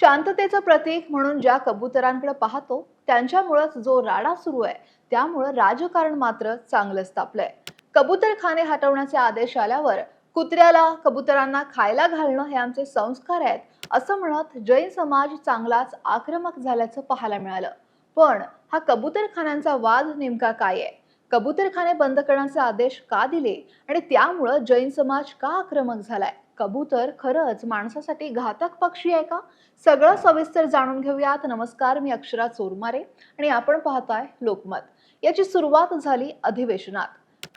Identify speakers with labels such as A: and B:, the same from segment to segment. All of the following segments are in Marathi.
A: शांततेचं प्रतीक म्हणून ज्या कबुतरांकडे पाहतो त्यांच्यामुळेच जो राडा सुरू आहे त्यामुळं राजकारण मात्र चांगलंच तापलंय. कबुतरखाने हटवण्याचे आदेश आल्यावर कुत्र्याला कबुतरांना खायला घालणं हे आमचे संस्कार आहेत असं म्हणत जैन समाज चांगलाच आक्रमक झाल्याचं पाहायला मिळालं. पण हा कबूतरखान्यांचा वाद नेमका काय आहे? कबुतरखाने बंद करण्याचे आदेश का दिले? आणि त्यामुळं जैन समाज का आक्रमक झालाय? कबूतर खरंच माणसासाठी घातक पक्षी आहे का? सगळं सविस्तर जाणून घेऊयात. नमस्कार मी अक्षरा चोरमारे आणि आपण पाहताय लोकमत. याची सुरुवात झाली अधिवेशनात.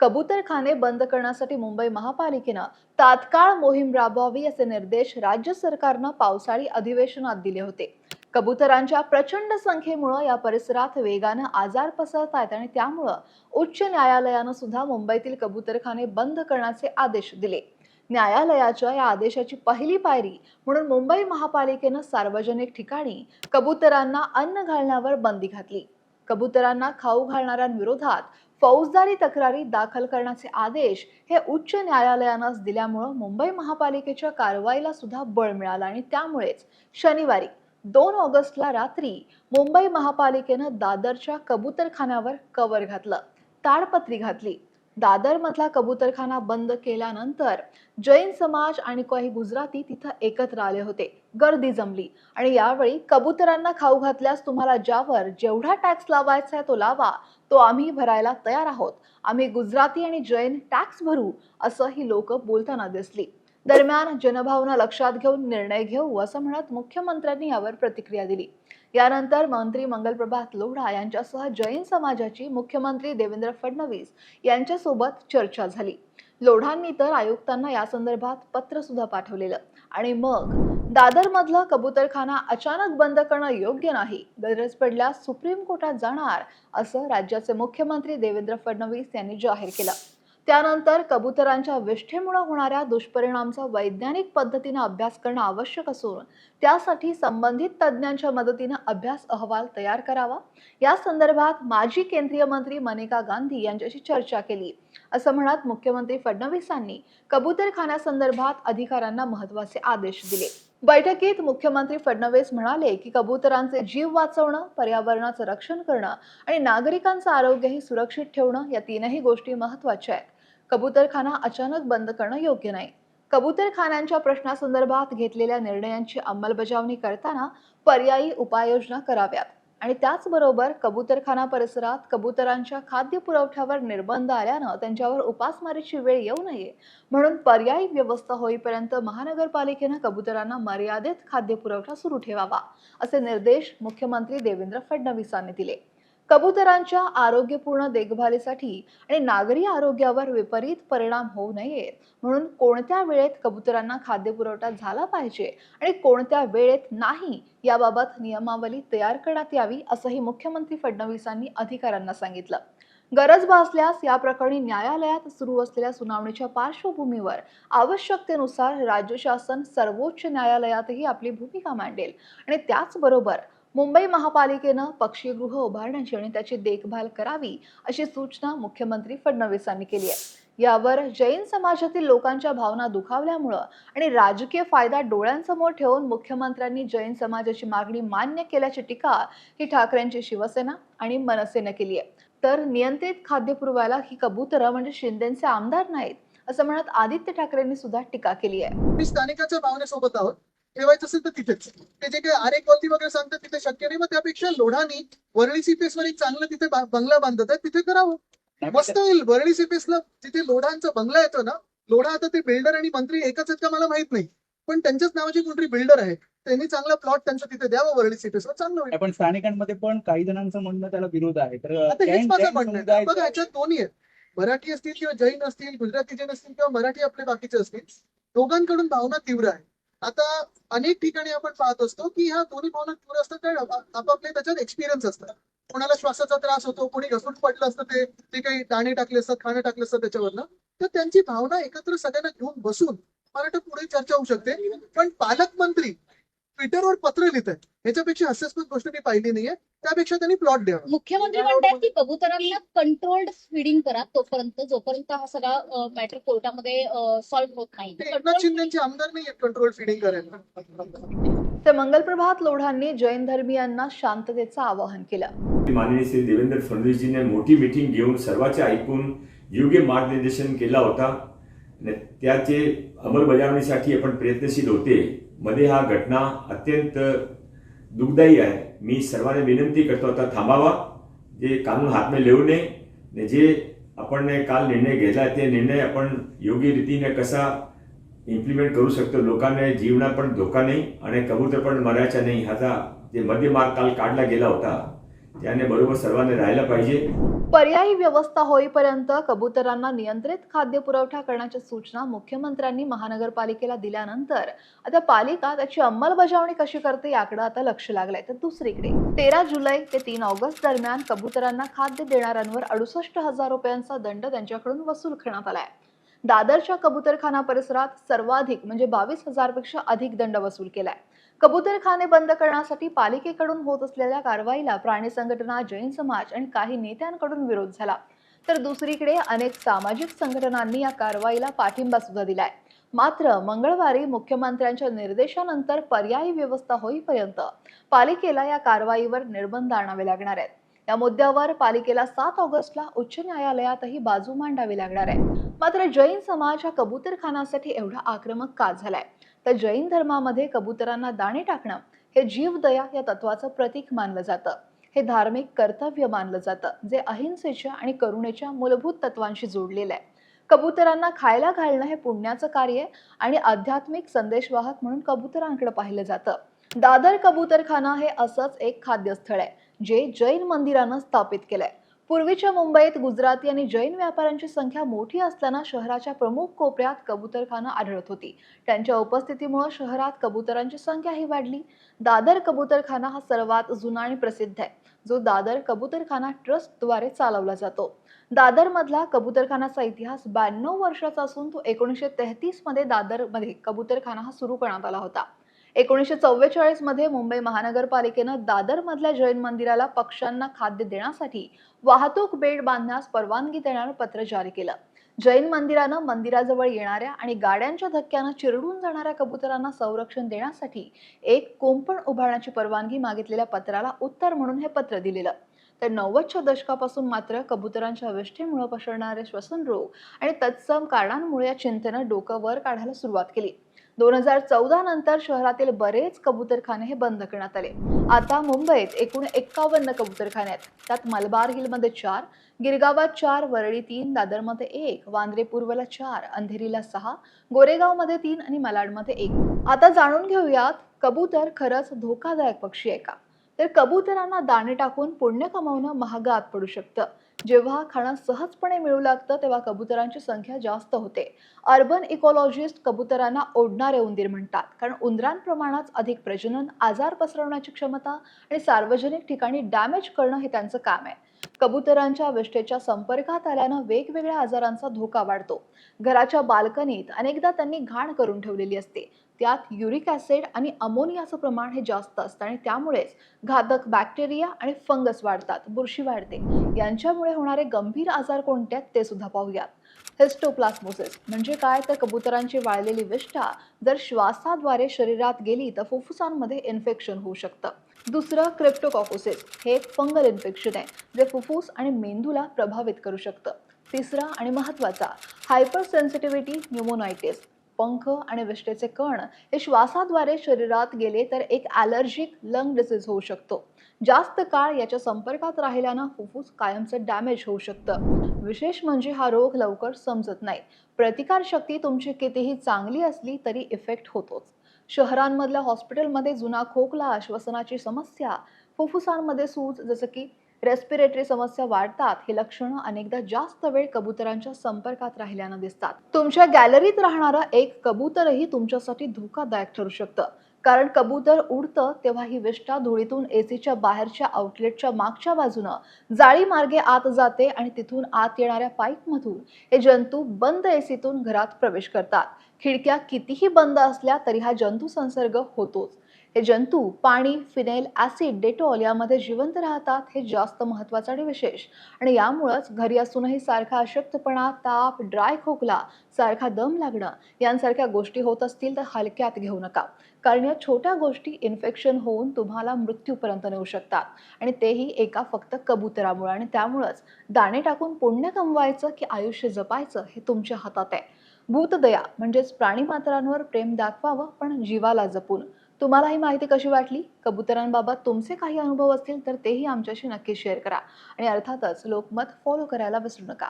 A: कबूतरखाने बंद करण्यासाठी मुंबई महापालिकेनं तात्काळ मोहीम राबवावी असे निर्देश राज्य सरकारनं पावसाळी अधिवेशनात दिले होते. कबुतरांच्या प्रचंड संख्येमुळं या परिसरात वेगानं आजार पसरत आहेत आणि त्यामुळं उच्च न्यायालयानं सुद्धा मुंबईतील कबूतरखाने बंद करण्याचे आदेश दिले. न्यायालयाच्या या आदेशाची पहिली पायरी म्हणून मुंबई महापालिकेनं सार्वजनिक ठिकाणी कबुतरांना अन्न घालण्यावर बंदी घातली. कबुतरांना खाऊ घालणाऱ्यांविरोधात फौजदारी तक्रारी दाखल करण्याचे आदेश हे उच्च न्यायालयानंच दिल्यामुळं मुंबई महापालिकेच्या कारवाईला सुद्धा बळ मिळालं आणि त्यामुळेच शनिवारी दोन ऑगस्टला रात्री मुंबई महापालिकेनं दादरच्या कबूतरखान्यावर कवर घातलं ताडपत्री घातली. दादर मधला कबूतरखाना बंद केल्यानंतर जैन समाज आणि काही गुजराती तिथं एकत्र आले होते. गर्दी जमली. आणि यावेळी कबुतरांना खाऊ घातल्यास तुम्हाला ज्यावर जेवढा टॅक्स लावायचा आहे तो लावा. तो आम्ही भरायला तयार आहोत. आम्ही गुजराती आणि जैन टॅक्स भरू असं ही लोक बोलताना दिसली. दरम्यान जनभावना लक्षात घेऊन निर्णय घेऊ असं म्हणत मुख्यमंत्र्यांनी यावर प्रतिक्रिया दिली. यानंतर मंत्री मंगलप्रभात लोढा यांच्यासह जैन समाजाची मुख्यमंत्री देवेंद्र फडणवीस यांच्यासोबत चर्चा झाली. लोढांनी तर आयुक्तांना या संदर्भात पत्र सुद्धा पाठवलेलं. आणि मग दादरमधला कबूतरखाना अचानक बंद करणं योग्य नाही. गरज पडल्यास सुप्रीम कोर्टात जाणार असं राज्याचे मुख्यमंत्री देवेंद्र फडणवीस यांनी जाहीर केलं. त्यानंतर कबुतरांच्या विष्ठेमुळे होणाऱ्या दुष्परिणामचा वैज्ञानिक पद्धतीनं अभ्यास करणं आवश्यक असून त्यासाठी संबंधित तज्ज्ञांच्या मदतीनं अभ्यास अहवाल तयार करावा. या संदर्भात माजी केंद्रीय मंत्री मनेका गांधी यांच्याशी चर्चा केली. असं म्हणत मुख्यमंत्री फडणवीसांनी कबूतरखान्यासंदर्भात अधिकाऱ्यांना महत्त्वाचे आदेश दिले. बैठकीत मुख्यमंत्री फडणवीस म्हणाले की कबुतरांचे जीव वाचवणं पर्यावरणाचं रक्षण करणं आणि नागरिकांचं आरोग्यही सुरक्षित ठेवणं या तीनही गोष्टी महत्त्वाच्या आहेत. कबूतरखाना अचानक बंद करणं योग्य नाही. कबूतरखान्यांच्या प्रश्नासंदर्भात घेतलेल्या निर्णयांची अंमलबजावणी करताना पर्यायी उपाययोजना कराव्यात. आणि त्याचबरोबर कबूतरखाना परिसरात कबुतरांच्या खाद्य पुरवठ्यावर निर्बंध आल्यानं त्यांच्यावर उपासमारीची वेळ येऊ नये म्हणून पर्यायी व्यवस्था होईपर्यंत महानगरपालिकेनं कबुतरांना मर्यादित खाद्य पुरवठा सुरू ठेवावा असे निर्देश मुख्यमंत्री देवेंद्र फडणवीसांनी दिले. कबुतरांच्या आरोग्यपूर्ण देखभालीसाठी आणि नागरी आरोग्यावर विपरीत परिणाम होऊ नयेत म्हणून कोणत्या वेळेत कबुतरांना खाद्यपुरवठा झाला पाहिजे आणि कोणत्या वेळेत नाही याबाबत नियमावली तयार करण्यात यावी असंही मुख्यमंत्री फडणवीसांनी अधिकाऱ्यांना सांगितलं. गरज भासल्यास या प्रकरणी न्यायालयात सुरू असलेल्या सुनावणीच्या पार्श्वभूमीवर आवश्यकतेनुसार राज्य शासन सर्वोच्च न्यायालयातही आपली भूमिका मांडेल आणि त्याचबरोबर मुंबई महापालिकेनं पक्षीगृह उभारण्याची आणि त्याची देखभाल करावी अशी सूचना मुख्यमंत्री फडणवीस यांनी केली आहे. यावर जैन समाजातील लोकांच्या भावना दुखावल्यामुळं आणि राजकीय फायदा डोळ्यांसमोर ठेवून मुख्यमंत्र्यांनी जैन समाजाची मागणी मान्य केल्याची टीका ही ठाकरेंची शिवसेना आणि मनसेनं केली आहे. तर नियंत्रित खाद्यपुरवायला ही कबूतरं म्हणजे शिंदेचे आमदार नाहीत असं म्हणत आदित्य ठाकरेंनी सुद्धा टीका केली आहे.
B: मी स्थानिकाच्या भावनेसोबत आहोत. ठेवायचं असेल तर तिथेच. ते जे काही आरे कॉलनी वगैरे सांगतात तिथे शक्य नाही मग त्यापेक्षा लोढानी वरळी सीपीएस वर एक चांगलं तिथे बंगला बांधत आहे तिथे करावं. मस्त होईल. वरळी सीपीएस ला तिथे लोढांचा बंगला येतो ना लोढा आता ते बिल्डर आणि मंत्री एकच आहेत का मला माहीत नाही. पण त्यांच्याच नावाची कोणतरी बिल्डर आहे. त्यांनी चांगला प्लॉट त्यांच्या तिथे द्यावा वरळी सीपीएस वर चांगलं होईल.
C: पण स्थानिकांमध्ये पण काही जणांचं म्हणणं त्याला विरोध आहे. तर
B: आता हेच माझं म्हणणं आहे. बघा याच्यात दोन्ही आहेत. मराठी असतील किंवा जैन असतील गुजराती जैन असतील किंवा मराठी आपले बाकीचे असतील दोघांकडून भावना तीव्र आहे. आता अनेक ठिकाणी आपण पाहत असतो की ह्या दोन्ही भावना तीव्र असतात कारण आपापले त्याच्यात एक्सपिरियन्स असतात. कोणाला श्वासाचा त्रास होतो कोणी घसरून पडलं असतं ते ते काही दाणे टाकले असतात खाणं टाकले असतं त्याच्यावरनं तर त्यांची भावना एकत्र सगळ्यांना घेऊन बसून मला वाटतं पुढे चर्चा होऊ शकते. पण पालकमंत्री ट्विटरवर पत्र लिहित आहेत ह्याच्यापेक्षा हास्यास्पद गोष्ट मी पाहिली नाहीये. त्यापेक्षा त्यांनी प्लॉट द्यावा.
D: मुख्यमंत्री म्हणतात की कबुतरांना कंट्रोल्ड फीडिंग करा तोपर्यंत जोपर्यंत हा सगळा मॅटर कोर्टामध्ये सॉल्व्ह होत नाही.
B: एकनाथ शिंदेचे आमदार नाही कंट्रोल फिडिंग करायला
A: तर मंगलप्रभात लोढांनी जैन धर्मियांना शांततेचं आवाहन केलं.
E: माननीय श्री देवेंद्र फडणवीसजीने मोठी मिटिंग घेऊन सर्वांचे ऐकून योग्य मार्गदर्शन केला होता. आणि त्याचे अंमलबजावणीसाठी आपण प्रयत्नशील होते. मध्ये हा घटना अत्यंत दुःखदायी आहे. मी सर्वांना विनंती करतो आता थांबावा. जे कानून हात लेऊ नये आणि जे आपण काल निर्णय घेतला ते निर्णय आपण योग्य रीतीने कसा इम्प्लिमेंट करू शकतो लोकांना जीवनात पण धोका नाही आणि कबूतर पण मरायचा नाही ह्याचा जे मध्यमार्ग काल काढला गेला होता. त्याने बरोबर सर्वांनी राहायला पाहिजे.
A: पर्यायी व्यवस्था होईपर्यंत कबुतरांना नियंत्रित खाद्य पुरवठा करण्याच्या सूचना मुख्यमंत्र्यांनी महानगरपालिकेला दिल्यानंतर आता पालिका त्याची अंमलबजावणी कशी करते याकडे आता लक्ष लागलंय. तर दुसरीकडे तेरा जुलै ते तीन ऑगस्ट दरम्यान कबुतरांना खाद्य देणाऱ्यांवर अडुसष्ट हजार रुपयांचा दंड त्यांच्याकडून वसूल करण्यात आलाय. दादरच्या कबुतरखाना परिसरात सर्वाधिक म्हणजे बावीस हजारपेक्षा अधिक दंड वसूल केलाय. कबुतरखाने बंद करण्यासाठी पालिकेकडून होत असलेल्या कारवाईला प्राणी संघटना जैन समाज आणि काही नेत्यांकडून विरोध झाला. तर दुसरीकडे अनेक सामाजिक संघटनांनी या कारवाईला पाठिंबा सुद्धा दिलाय. मात्र मंगळवारी मुख्यमंत्र्यांच्या निर्देशानंतर पर्यायी व्यवस्था होईपर्यंत पालिकेला या कारवाईवर निर्बंध आणावे लागणार आहेत. या मुद्द्यावर पालिकेला सात ऑगस्टला उच्च न्यायालयातही बाजू मांडावी लागणार आहे. मात्र जैन समाज हा कबूतरखानासाठी एवढा आक्रमक का झालाय? तर जैन धर्मामध्ये कबुतरांना दाणे टाकणं हे जीवदया या तत्वाचं प्रतीक मानलं जातं. हे धार्मिक कर्तव्य मानलं जातं जे अहिंसेच्या आणि करुणेच्या मूलभूत तत्वांशी जोडलेलं आहे. कबुतरांना खायला घालणं हे पुण्याचं कार्य आणि आध्यात्मिक संदेशवाहक म्हणून कबुतरांकडे पाहिलं जातं. दादर कबूतरखाना हे असंच एक खाद्यस्थळ आहे जे जैन मंदिरानं स्थापित केलंय. पूर्वीच्या मुंबईत गुजराती आणि जैन व्यापाऱ्यांची संख्या मोठी असताना शहराच्या प्रमुख कोपऱ्यात कबूतरखाना आढळत होती. त्यांच्या उपस्थितीमुळे शहरात कबुतरांची संख्याही वाढली. दादर कबूतरखाना हा सर्वात जुना आणि प्रसिद्ध आहे. जो दादर कबूतरखाना ट्रस्टद्वारे चालवला जातो. दादरमधला कबूतरखानाचा इतिहास ब्याण्णव वर्षाचा असून तो एकोणीसशे तेहतीसमध्ये दादरमध्ये कबूतरखाना हा सुरू करण्यात आला होता. एकोणीसशे चव्वेचाळीसमध्ये मुंबई महानगरपालिकेनं दादरमधल्या जैन मंदिराला पक्ष्यांना खाद्य देण्यासाठी वाहतूक बेड बांधण्यास परवानगी देणारं पत्र जारी केलं. जैन मंदिरानं मंदिराजवळ येणाऱ्या आणि गाड्यांच्या धक्क्यानं चिरडून जाणाऱ्या कबुतरांना संरक्षण देण्यासाठी एक कोंपण उभारण्याची परवानगी मागितलेल्या पत्राला उत्तर म्हणून हे पत्र दिलेलं. तर नव्वदच्या दशकापासून मात्र कबुतरांच्या विष्ठेमुळे पसरणारे श्वसन रोग आणि तत्सम कारणांमुळे या चिंतेनं डोकं वर काढायला सुरुवात केली. दोन हजार चौदा नंतर शहरातील बरेच कबूतरखाने हे बंद करण्यात आले. आता मुंबईत एकूण एक्कावन्न कबूतरखाने आहेत. त्यात मलबार हिलमध्ये चार गिरगावात चार वरळी तीन दादरमध्ये एक वांद्रे पूर्वला चार अंधेरीला सहा गोरेगावमध्ये तीन आणि मलाडमध्ये एक. आता जाणून घेऊयात कबूतर खरंच धोकादायक पक्षी आहे का? तर कबुतरांना दाणे टाकून पुण्य कमावणं महागात पडू शकतं. जेव्हा खाणं सहजपणे मिळू लागतं तेव्हा कबुतरांची संख्या जास्त होते. अर्बन इकॉलॉजिस्ट कबुतरांना ओढणारे उंदीर म्हणतात. कारण उंदरांप्रमाणेच अधिक प्रजनन आजार पसरवण्याची क्षमता आणि सार्वजनिक ठिकाणी डॅमेज करणं हे त्यांचं काम आहे. कबुतरांच्या विष्ठेच्या संपर्कात आल्यानं वेगवेगळ्या आजारांचा धोका वाढतो. घराच्या बाल्कनीत अनेकदा त्यांनी घाण करून ठेवलेली असते. त्यात युरिक ॲसिड आणि अमोनियाचं प्रमाण हे जास्त असतं आणि त्यामुळेच घातक बॅक्टेरिया आणि फंगस वाढतात बुरशी वाढते. यांच्यामुळे होणारे गंभीर आजार कोणते आहेत ते सुद्धा पाहूयात. हिस्टोप्लास्मोसिस म्हणजे काय? तर कबुतरांची वाळलेली विष्ठा जर श्वासाद्वारे शरीरात गेली तर फुफ्फुसांमध्ये इन्फेक्शन होऊ शकतं. दुसरं क्रिप्टोकॉकोसिस. हे एक फंगल इन्फेक्शन आहे जे फुफ्फुस आणि मेंदूला प्रभावित करू शकतं. तिसरा आणि महत्त्वाचा हायपर सेन्सिटिव्हिटी न्युमोनायटिस. पंख आणि विष्ठेचे कण हे श्वासाद्वारे शरीरात गेले तर एक ॲलर्जिक लंग डिसीज होऊ शकतो. जास्त काळ याच्या संपर्कात राहिल्यानं फुफ्फुस कायमचं डॅमेज होऊ शकतं. विशेष म्हणजे हा रोग लवकर समजत नाही. प्रतिकारशक्ती तुमची कितीही चांगली असली तरी इफेक्ट होतोच. शहरांमधल्या हॉस्पिटलमध्ये जुना खोकला श्वसनाची समस्या फुफ्फुसांमध्ये सूज जसं की रेस्पिरेटरी समस्या वाढतात हे लक्षणं अनेकदा जास्त वेळ कबुतरांच्या संपर्कात राहिल्यानं दिसतात. तुमच्या गॅलरीत राहणारा एक कबूतरही तुमच्यासाठी धोकादायक ठरू शकतं. कारण कबूतर उडतं तेव्हा ही विष्ठा धुळीतून एसीच्या बाहेरच्या आउटलेटच्या मागच्या बाजूनं जाळी मार्गे आत जाते आणि तिथून आत येणाऱ्या पाईपमधून हे जंतू बंद एसीतून घरात प्रवेश करतात. खिडक्या कितीही बंद असल्या तरी हा जंतू संसर्ग होतोच. हे जंतू पाणी फिनेल ॲसिड डेटॉल यामध्ये जिवंत राहतात हे जास्त महत्वाचं आणि विशेष. आणि यामुळंच घरी असूनही सारखा अशक्तपणा ताप ड्राय खोकला सारखा दम लागणं यांसारख्या गोष्टी होत असतील तर हलक्यात घेऊ नका. कारण या छोट्या गोष्टी इन्फेक्शन होऊन तुम्हाला मृत्यूपर्यंत नेऊ शकतात. आणि तेही एका फक्त कबुतरामुळे आणि त्यामुळंच दाणे टाकून पुण्य कमवायचं की आयुष्य जपायचं हे तुमच्या हातात आहे. भूतदया म्हणजेच प्राणीमात्रांवर प्रेम दाखवावं पण जीवाला जपून. तुम्हाला ही माहिती कशी वाटली? कबुतरांबाबत तुमचे काही अनुभव असतील तर तेही आमच्याशी नक्की शेअर करा. आणि अर्थातच लोकमत फॉलो करायला विसरू नका.